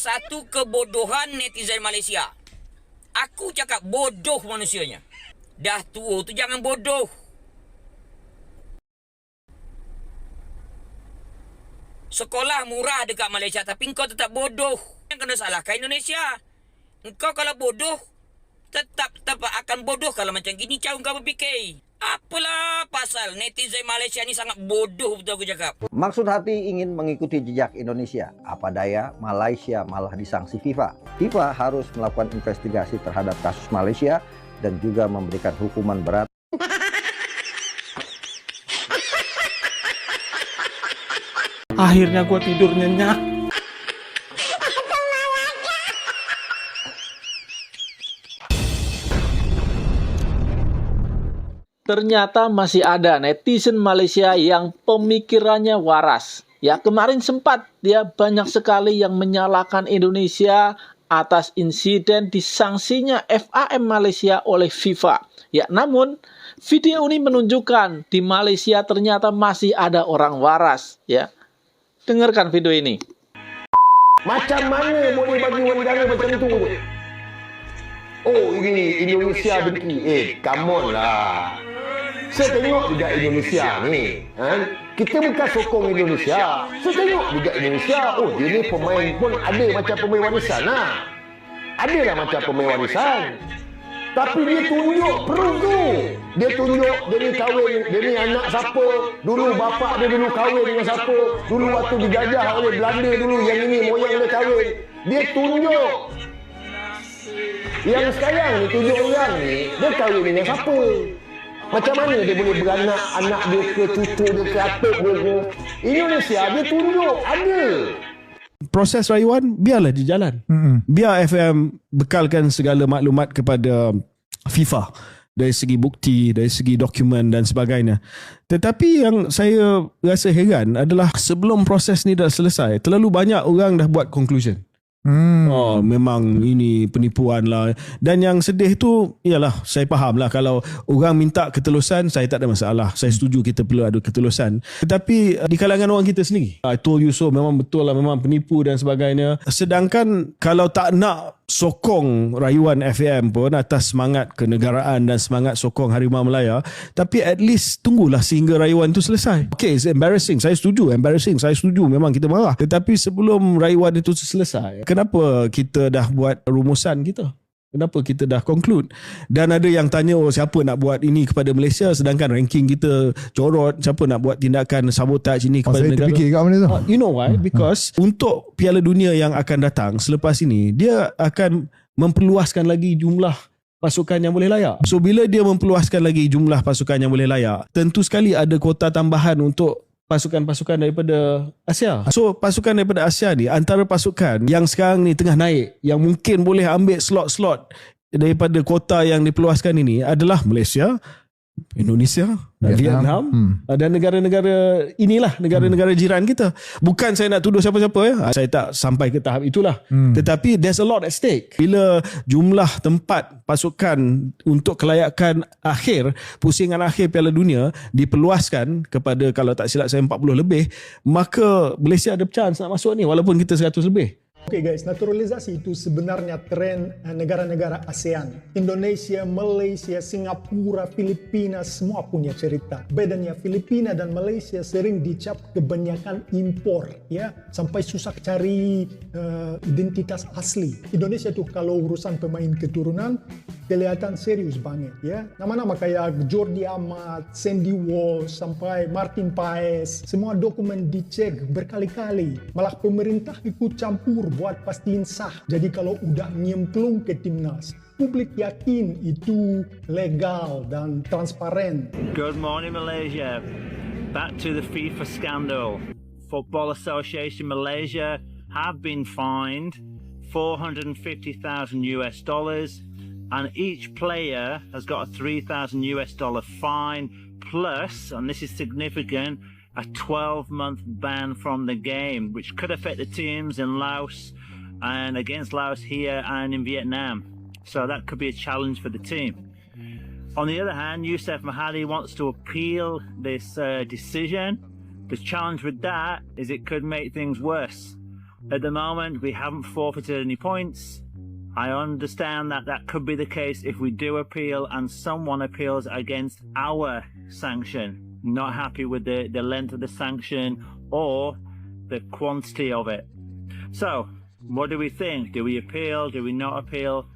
satu kebodohan netizen Malaysia. Aku cakap bodoh manusianya. Dah tua tu jangan bodoh. Sekolah murah dekat Malaysia tapi kau tetap bodoh. Yang kena salahkan Indonesia. Engkau kalau bodoh, tetap tetap akan bodoh kalau macam gini cara kau berfikir. Apalah pasal netizen Malaysia ni sangat bodoh betul aku cakap. Maksud hati ingin mengikuti jejak Indonesia. Apa daya, Malaysia malah disangsi FIFA. FIFA harus melakukan investigasi terhadap kasus Malaysia dan juga memberikan hukuman berat Akhirnya gue tidur nyenyak. Ternyata masih ada netizen Malaysia yang pemikirannya waras. Ya kemarin sempat dia banyak sekali yang menyalahkan Indonesia atas insiden disangsinya FAM Malaysia oleh FIFA. Ya namun video ini menunjukkan di Malaysia ternyata masih ada orang waras. Ya dengarkan video ini. Macam mana boleh bagi negara macam tu? Oh, ini Indonesia benci. Eh, come lah. Saya tengok juga Indonesia ni. Ha? Kita bukan sokong Indonesia. Saya tengok juga Indonesia. Oh, dia ni pemain pun ada macam pemain warisan lah. Adalah macam pemain warisan. Tapi dia tunjuk proof tu. Dia tunjuk dia ni kahwin, dia ni anak siapa. Dulu bapak dia dulu kahwin dengan siapa. Dulu waktu dijajah oleh Belanda dulu yang ini moyang dia kahwin. Dia tunjuk. Yang sekarang ni tunjuk orang ni, dia kahwin dengan siapa. Macam mana dia boleh beranak anak dia ke cucu dia ke atuk dia ke. Indonesia dia tunjuk ada. proses rayuan biarlah dia jalan. Mm-hmm. Biar FM bekalkan segala maklumat kepada FIFA dari segi bukti, dari segi dokumen dan sebagainya. Tetapi yang saya rasa heran adalah sebelum proses ni dah selesai, terlalu banyak orang dah buat conclusion. Hmm. Oh, memang ini penipuan lah. Dan yang sedih tu, ialah saya faham lah kalau orang minta ketelusan, saya tak ada masalah. Saya setuju kita perlu ada ketelusan. Tetapi uh, di kalangan orang kita sendiri, I told you so, memang betul lah, memang penipu dan sebagainya. Sedangkan kalau tak nak sokong rayuan FAM pun atas semangat kenegaraan dan semangat sokong Harimau Melaya. Tapi at least tunggulah sehingga rayuan tu selesai. Okay it's embarrassing. Saya setuju embarrassing. Saya setuju. Memang kita marah. Tetapi sebelum rayuan itu selesai kenapa kita dah buat rumusan kita Kenapa kita dah conclude Dan ada yang tanya oh, Siapa nak buat ini kepada Malaysia Sedangkan ranking kita corot Siapa nak buat tindakan Sabotage ini Oh, kepada saya negara terfikir kat mana tu? Uh, you know why? Because untuk Piala Dunia yang akan datang selepas ini, dia akan memperluaskan lagi jumlah pasukan yang boleh layak. So bila dia memperluaskan lagi jumlah pasukan yang boleh layak, tentu sekali ada kuota tambahan untuk pasukan-pasukan daripada Asia. So pasukan daripada Asia ni antara pasukan yang sekarang ni tengah naik yang mungkin boleh ambil slot-slot daripada kuota yang diperluaskan ini adalah Malaysia, Indonesia, Vietnam, Vietnam Hmm. dan negara-negara inilah negara-negara jiran kita. Bukan saya nak tuduh siapa-siapa ya. Saya tak sampai ke tahap itulah. Hmm. Tetapi there's a lot at stake. Bila jumlah tempat pasukan untuk kelayakan akhir pusingan akhir Piala Dunia diperluaskan kepada kalau tak silap saya 40 lebih, maka Malaysia ada chance nak masuk ni walaupun kita 100 lebih. Oke guys, naturalisasi itu sebenarnya tren eh, negara-negara ASEAN. Indonesia, Malaysia, Singapura, Filipina semua punya cerita. Bedanya Filipina dan Malaysia sering dicap kebanyakan impor ya, sampai susah cari eh, identitas asli. Indonesia tuh kalau urusan pemain keturunan kelihatan serius banget ya. Nama-nama kayak Jordi Amat, Sandy Walsh, sampai Martin Paes, semua dokumen dicek berkali-kali. Malah pemerintah ikut campur buat pastiin sah. Jadi kalau udah nyemplung ke timnas, publik yakin itu legal dan transparan. Good morning, Malaysia. Back to the FIFA scandal. Football Association Malaysia have been fined 450,000 US dollars, and each player has got a 3,000 US dollar fine plus, and this is significant, a 12 month ban from the game, which could affect the teams in Laos and against Laos here and in Vietnam. So that could be a challenge for the team. On the other hand, Youssef Mahadi wants to appeal this uh, decision. The challenge with that is it could make things worse. At the moment, we haven't forfeited any points. I understand that that could be the case if we do appeal and someone appeals against our sanction, not happy with the, the length of the sanction or the quantity of it. So, what do we think? Do we appeal? Do we not appeal?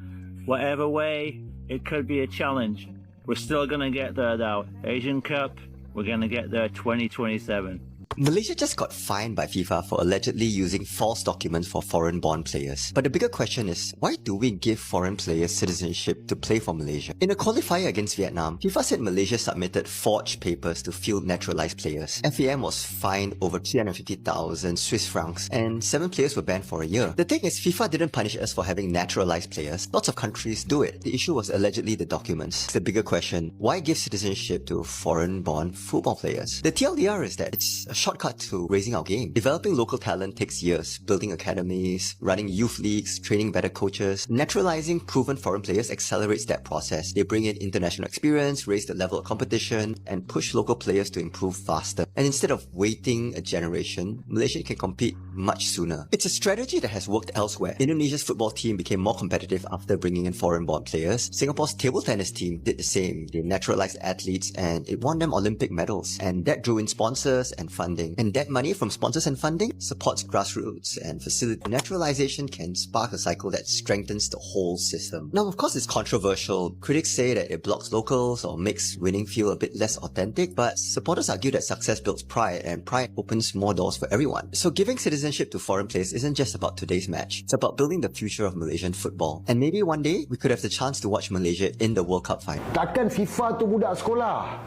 Whatever way, it could be a challenge. We're still going to get there though. Asian Cup, we're going to get there 2027. Malaysia just got fined by FIFA for allegedly using false documents for foreign born players. But the bigger question is, why do we give foreign players citizenship to play for Malaysia? In a qualifier against Vietnam, FIFA said Malaysia submitted forged papers to field naturalized players. FAM was fined over 350,000 Swiss francs and seven players were banned for a year. The thing is, FIFA didn't punish us for having naturalized players. Lots of countries do it. The issue was allegedly the documents. The bigger question, why give citizenship to foreign born football players? The TLDR is that it's a shortcut to raising our game. Developing local talent takes years. Building academies, running youth leagues, training better coaches. Naturalizing proven foreign players accelerates that process. They bring in international experience, raise the level of competition, and push local players to improve faster. And instead of waiting a generation, Malaysia can compete much sooner. It's a strategy that has worked elsewhere. Indonesia's football team became more competitive after bringing in foreign-born players. Singapore's table tennis team did the same. They naturalized athletes and it won them Olympic medals. And that drew in sponsors and funding. And that money from sponsors and funding supports grassroots and facility. Naturalization can spark a cycle that strengthens the whole system. Now, of course, it's controversial. Critics say that it blocks locals or makes winning feel a bit less authentic, but supporters argue that success builds pride and pride opens more doors for everyone. So giving citizenship to foreign players isn't just about today's match. It's about building the future of Malaysian football. And maybe one day we could have the chance to watch Malaysia in the World Cup final. Takkan FIFA tu budak sekolah.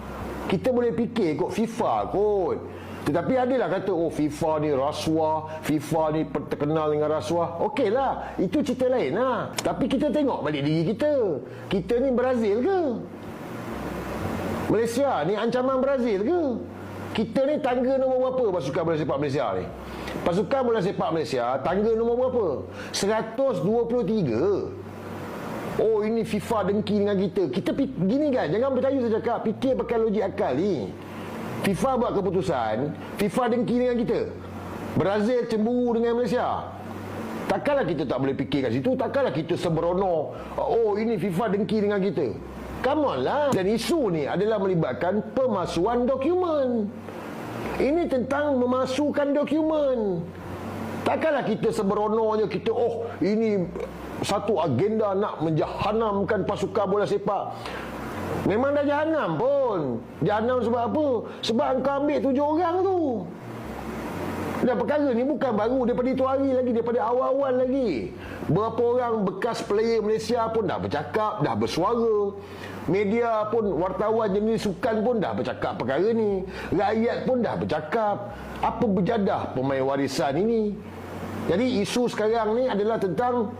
Kita boleh fikir kot FIFA kot. Tetapi adalah kata oh FIFA ni rasuah, FIFA ni terkenal dengan rasuah. Okeylah, itu cerita lain lah. Tapi kita tengok balik diri kita. Kita ni Brazil ke? Malaysia ni ancaman Brazil ke? Kita ni tangga nombor berapa pasukan bola sepak Malaysia ni? Pasukan bola sepak Malaysia tangga nombor berapa? 123. Oh ini FIFA dengki dengan kita. Kita gini kan, jangan percaya saya cakap, fikir pakai logik akal ni. FIFA buat keputusan, FIFA dengki dengan kita. Brazil cemburu dengan Malaysia. Takkanlah kita tak boleh fikir kat situ, takkanlah kita sembrono. Oh ini FIFA dengki dengan kita. Come on lah. Dan isu ni adalah melibatkan pemalsuan dokumen. Ini tentang memasukkan dokumen. Takkanlah kita sembrono je kita oh ini satu agenda nak menjahanamkan pasukan bola sepak. Memang dah jahanam pun. Jahanam sebab apa? Sebab engkau ambil tujuh orang tu. Dan perkara ni bukan baru daripada itu hari lagi, daripada awal-awal lagi. Berapa orang bekas player Malaysia pun dah bercakap, dah bersuara. Media pun, wartawan jenis sukan pun dah bercakap perkara ni. Rakyat pun dah bercakap. Apa berjadah pemain warisan ini? Jadi isu sekarang ni adalah tentang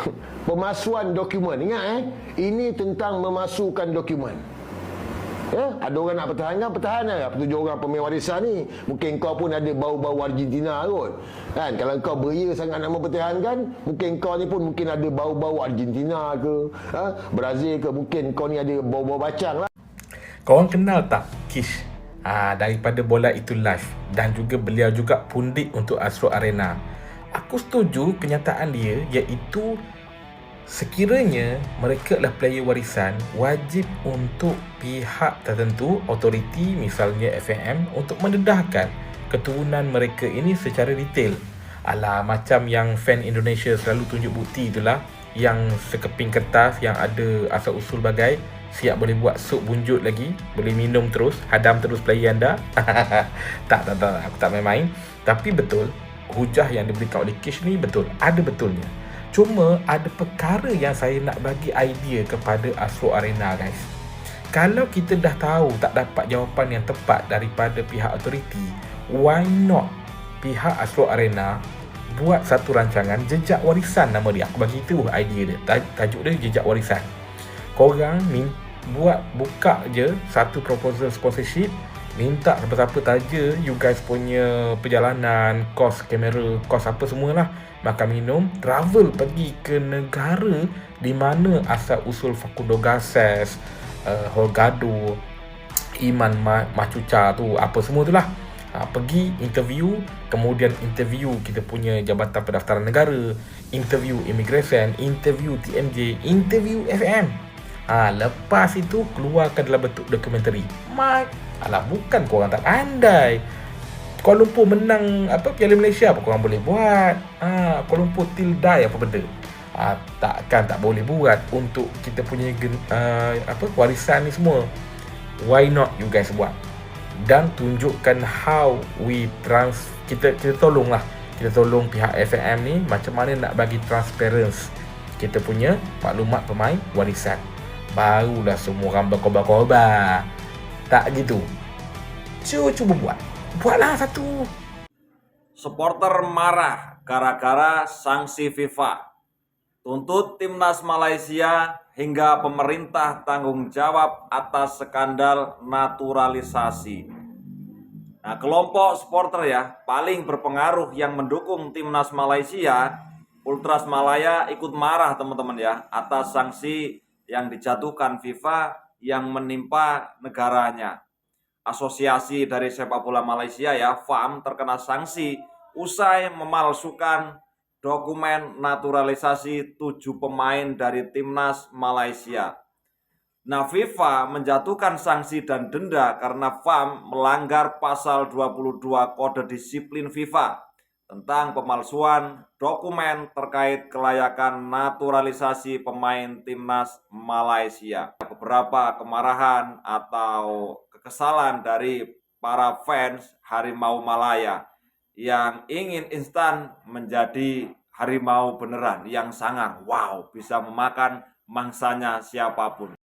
pemalsuan dokumen. Ingat eh, ini tentang memasukkan dokumen. Ya, ada orang nak pertahankan, pertahankan lah tujuh orang pemain warisan ni. Mungkin kau pun ada bau-bau Argentina kot. Kan, kalau kau beria sangat nak mempertahankan, mungkin kau ni pun mungkin ada bau-bau Argentina ke, ha? Brazil ke, mungkin kau ni ada bau-bau bacang lah. Korang kenal tak Kish ha, daripada bola itu live dan juga beliau juga pundit untuk Astro Arena. Aku setuju kenyataan dia iaitu sekiranya mereka adalah player warisan wajib untuk pihak tertentu autoriti misalnya FAM untuk mendedahkan keturunan mereka ini secara detail. Alah macam yang fan Indonesia selalu tunjuk bukti itulah yang sekeping kertas yang ada asal usul bagai siap boleh buat sup bunjut lagi boleh minum terus hadam terus player anda. Tak tak tak aku tak main-main. Tapi betul hujah yang diberikan oleh Kish ni betul ada betulnya Cuma ada perkara yang saya nak bagi idea kepada Astro Arena guys. Kalau kita dah tahu tak dapat jawapan yang tepat daripada pihak autoriti, why not pihak Astro Arena buat satu rancangan jejak warisan nama dia. Aku bagi itu idea dia. Tajuk dia jejak warisan. Korang min buat buka je satu proposal sponsorship minta siapa-siapa taja you guys punya perjalanan, kos kamera, kos apa semualah makan minum, travel pergi ke negara di mana asal usul Fakundo Gases, uh, Holgado, Iman Ma- Macuca tu, apa semua tu lah. ha, pergi interview kemudian interview kita punya Jabatan Pendaftaran Negara interview immigration interview TMJ interview FM ha, lepas itu keluarkan dalam bentuk dokumentari mak alah bukan korang tak pandai Kuala Lumpur menang apa Piala Malaysia apa korang boleh buat? Ha, Kuala Lumpur till die apa benda? Ha, takkan tak boleh buat untuk kita punya uh, apa warisan ni semua. Why not you guys buat? Dan tunjukkan how we trans kita kita tolong lah kita tolong pihak FMM ni macam mana nak bagi transparency kita punya maklumat pemain warisan. Barulah semua orang berkobar-kobar tak gitu cuba cuba buat buatlah satu Supporter marah gara-gara sanksi FIFA. Tuntut timnas Malaysia hingga pemerintah tanggung jawab atas skandal naturalisasi. Nah, kelompok supporter ya paling berpengaruh yang mendukung timnas Malaysia, Ultras Malaya ikut marah teman-teman ya atas sanksi yang dijatuhkan FIFA yang menimpa negaranya. Asosiasi dari sepak bola Malaysia ya, FAM terkena sanksi usai memalsukan dokumen naturalisasi tujuh pemain dari timnas Malaysia. Nah, FIFA menjatuhkan sanksi dan denda karena FAM melanggar pasal 22 Kode Disiplin FIFA tentang pemalsuan dokumen terkait kelayakan naturalisasi pemain timnas Malaysia. Beberapa kemarahan atau kekesalan dari para fans Harimau Malaya yang ingin instan menjadi harimau beneran yang sangat wow bisa memakan mangsanya siapa pun.